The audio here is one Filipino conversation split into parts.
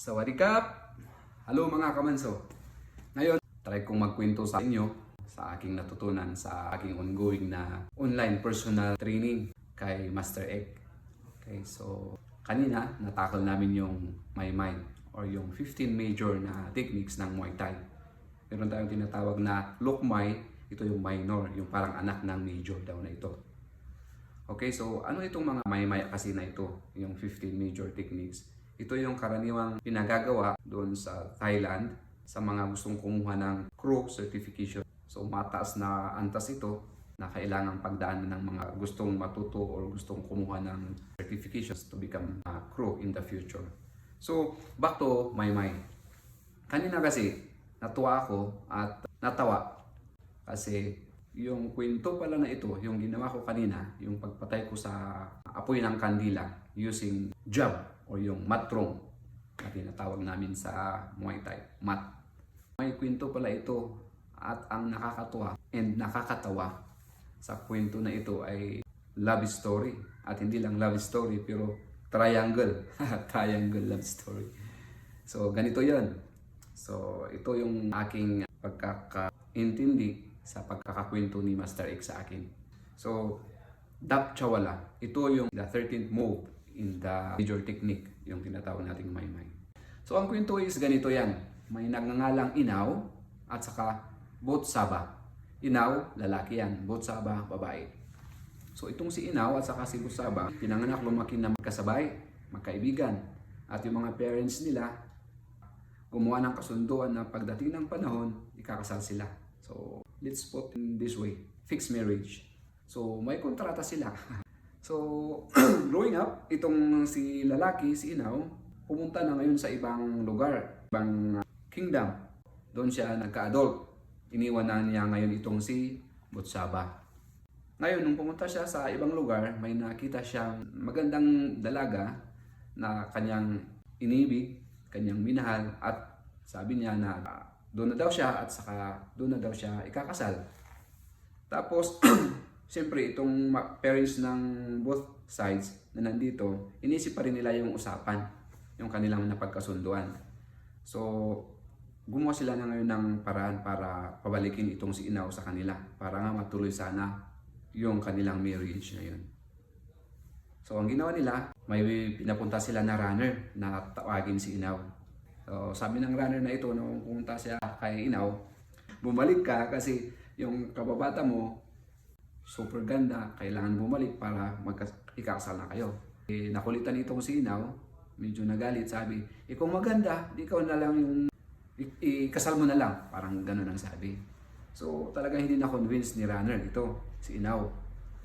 Sawadikap! Hello mga kamanso! Ngayon, try kong magkwento sa inyo sa aking natutunan sa aking ongoing na online personal training kay Master Egg. Okay, so kanina natakal namin yung My Mind or yung 15 major na techniques ng Muay Thai. Meron tayong tinatawag na Lokmai, ito yung minor, yung parang anak ng major daw na ito. Okay, so ano itong mga may-maya kasi na ito, yung 15 major techniques? Ito yung karaniwang pinagagawa doon sa Thailand sa mga gustong kumuha ng crew certification. So mataas na antas ito na kailangan pagdaanan ng mga gustong matuto or gustong kumuha ng certifications to become a crew in the future. So, back to my mind. Kanina kasi, natuwa ako at natawa kasi yung kwento pala na ito, yung ginawa ko kanina, yung pagpatay ko sa apoy ng kandila using jab or yung matrong na tinatawag namin sa Muay Thai, mat. May kwento pala ito at ang nakakatuwa and nakakatawa sa kwento na ito ay love story. At hindi lang love story pero triangle. triangle love story. So ganito yon. So ito yung aking pagkakaintindi sa pagkakakwento ni Master X sa akin. So, Dap Chawala, ito yung the 13th move in the major technique, yung tinatawag nating Maymay. So, ang kwento is ganito yan. May nagngangalang Inaw at saka Bot Saba. Inaw, lalaki yan. Bot Saba, babae. So, itong si Inaw at saka si Bot Saba, pinanganak lumaki na magkasabay, magkaibigan. At yung mga parents nila, gumawa ng kasunduan na pagdating ng panahon, ikakasal sila. So, let's put in this way, fixed marriage. So, may kontrata sila. so, growing up, itong si lalaki, si Inaw, pumunta na ngayon sa ibang lugar, ibang uh, kingdom. Doon siya nagka-adult. Iniwan na niya ngayon itong si Butsaba. Ngayon, nung pumunta siya sa ibang lugar, may nakita siyang magandang dalaga na kanyang inibig, kanyang minahal, at sabi niya na uh, doon na daw siya at saka doon na daw siya ikakasal. Tapos, siyempre itong parents ng both sides na nandito, inisip pa rin nila yung usapan, yung kanilang napagkasunduan. So, gumawa sila na ngayon ng paraan para pabalikin itong si Inaw sa kanila para nga matuloy sana yung kanilang marriage na yun. So, ang ginawa nila, may pinapunta sila na runner na tawagin si Inaw. So, sabi ng runner na ito, nung pumunta siya kay Inaw, bumalik ka kasi yung kababata mo, super ganda, kailangan bumalik para magkakasal na kayo. Eh, nakulitan itong si Inaw, medyo nagalit, sabi, eh kung maganda, ikaw na lang yung, ikasal mo na lang. Parang ganun ang sabi. So, talaga hindi na-convince ni Runner ito, si Inaw.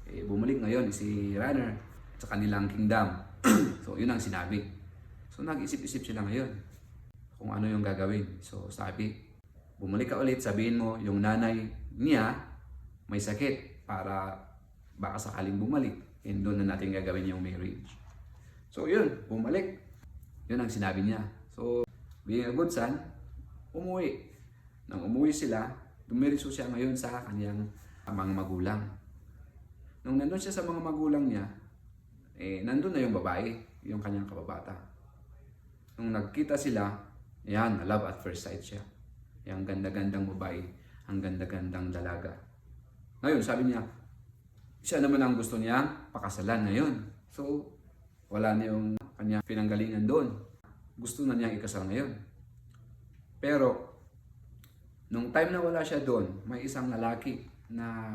Eh, bumalik ngayon si Runner sa kanilang kingdom. so, yun ang sinabi. So, nag-isip-isip sila ngayon kung ano yung gagawin. So, sabi, bumalik ka ulit, sabihin mo, yung nanay niya may sakit para baka sakaling bumalik and doon na natin gagawin yung marriage. So, yun, bumalik. Yun ang sinabi niya. So, being a good son, umuwi. Nang umuwi sila, dumiriso siya ngayon sa kanyang mga magulang. Nung nandun siya sa mga magulang niya, eh, nandun na yung babae, yung kanyang kababata. Nung nagkita sila, yan, love at first sight siya. Yung ganda-gandang babae, ang ganda-gandang dalaga. Ngayon, sabi niya, siya naman ang gusto niya pakasalan ngayon. So, wala na yung kanya pinanggalingan doon. Gusto na niyang ikasal ngayon. Pero, nung time na wala siya doon, may isang lalaki na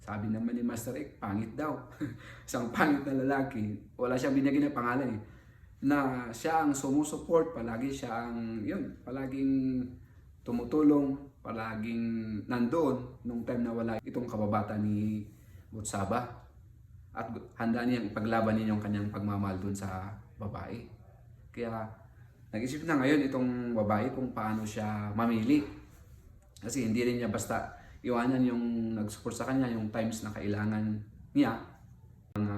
sabi naman ni Master Ek, pangit daw. isang pangit na lalaki. Wala siyang binigyan na pangalan eh. Na siya ang sumusuport, palagi siya ang, yun, palaging tumutulong, palaging nandoon nung time na wala itong kababata ni Butsaba. At handa niyang ipaglaban niya yung kanyang pagmamahal doon sa babae. Kaya nag-isip na ngayon itong babae kung paano siya mamili. Kasi hindi rin niya basta iwanan yung nag-support sa kanya, yung times na kailangan niya. Mga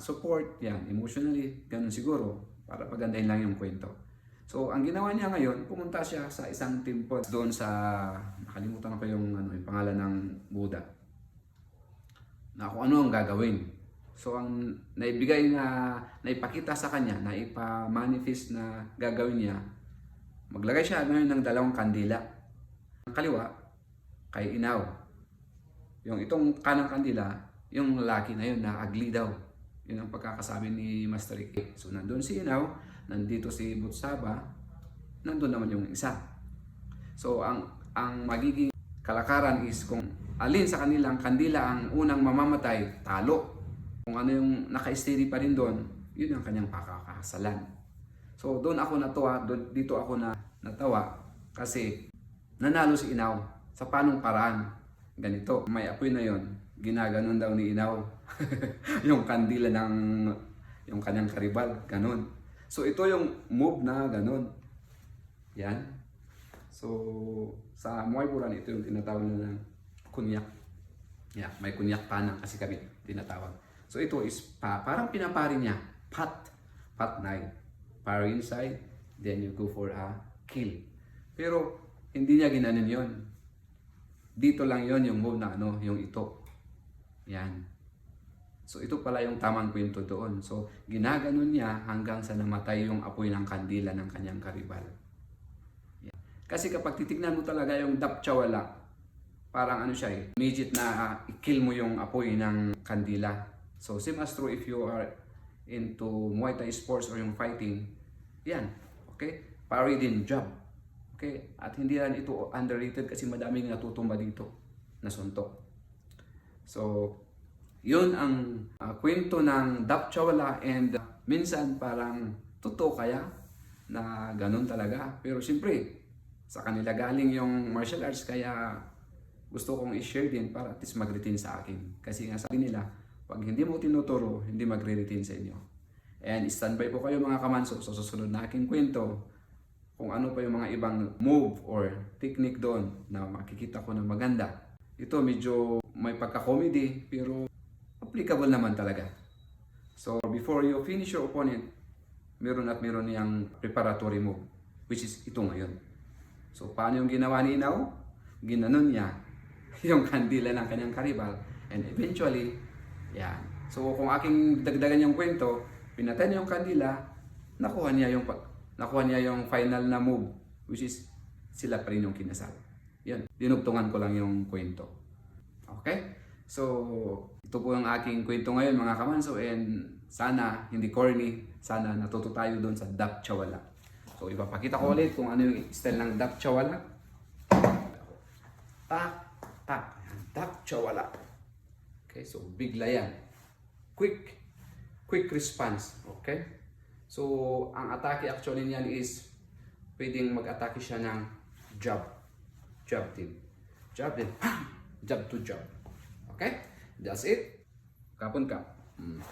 support, yan, emotionally, ganun siguro, para pagandahin lang yung kwento. So, ang ginawa niya ngayon, pumunta siya sa isang temple doon sa, nakalimutan ko yung, ano, yung pangalan ng Buddha. Na kung ano ang gagawin. So ang naibigay na naipakita sa kanya, na ipa-manifest na gagawin niya, maglagay siya ngayon ng dalawang kandila. Ang kaliwa, kay Inaw. Yung itong kanang kandila, yung lalaki na yun na agli daw. Yun ang pagkakasabi ni Master Ricky. So nandun si Inaw, nandito si Butsaba, nandun naman yung isa. So ang ang magiging kalakaran is kung alin sa kanilang kandila ang unang mamamatay, talo. Kung ano yung naka-steady pa rin doon, yun ang kanyang pakakasalan. So doon ako natuwa, doon, dito ako na natawa kasi nanalo si Inaw sa panong paraan. Ganito, may apoy na yon ginaganon daw ni Inaw yung kandila ng yung kanyang karibal, ganon. So ito yung move na ganon. Yan. So sa Muay Buran ito yung tinatawag na ng kunyak. Yeah, may kunyak panang kasi kami tinatawag. So ito is pa, parang pinapari niya, pat, pat nine. Para inside, then you go for a kill. Pero hindi niya ginanon yon. Dito lang yon yung move na ano, yung ito. Yan. So ito pala yung tamang kwento doon. So ginaganon niya hanggang sa namatay yung apoy ng kandila ng kanyang karibal. Kasi kapag titignan mo talaga yung dapchawala, parang ano siya eh, immediate na ah, i-kill mo yung apoy ng kandila. So same as true if you are into Muay Thai sports or yung fighting, yan, okay? Parry din job. Okay? At hindi yan ito underrated kasi madaming natutumba dito na suntok. So, yun ang ah, kwento ng Dapchawala and ah, minsan parang totoo kaya na ganun talaga. Pero siyempre, sa kanila galing yung martial arts kaya gusto kong i-share din para at least mag-retain sa akin. Kasi nga sabi nila, pag hindi mo tinuturo, hindi magre-retain sa inyo. And standby po kayo mga kamanso sa susunod na aking kwento kung ano pa yung mga ibang move or technique doon na makikita ko na maganda. Ito medyo may pagka-comedy pero applicable naman talaga. So before you finish your opponent, meron at meron niyang preparatory move which is ito ngayon. So paano yung ginawa ni Inaw? Ginanon niya yung kandila ng kanyang karibal and eventually, yan. So kung aking dagdagan yung kwento, pinatay niya yung kandila, nakuha niya yung nakuha niya yung final na move which is sila pa rin yung kinasal. Yan, dinugtungan ko lang yung kwento. Okay? So, ito po ang aking kwento ngayon mga kamanso and sana hindi corny, sana natuto tayo doon sa Dap Chawala. So, ipapakita ko ulit kung ano yung style ng Dap Chawala. Tak, tak. Dap Chawala. Okay, so bigla yan. Quick, quick response. Okay? So, ang atake actually niyan is pwedeng mag-atake siya ng jab. Jab din. Jab din. Jab to jab. Okay? That's it. Kapon ka. Mm.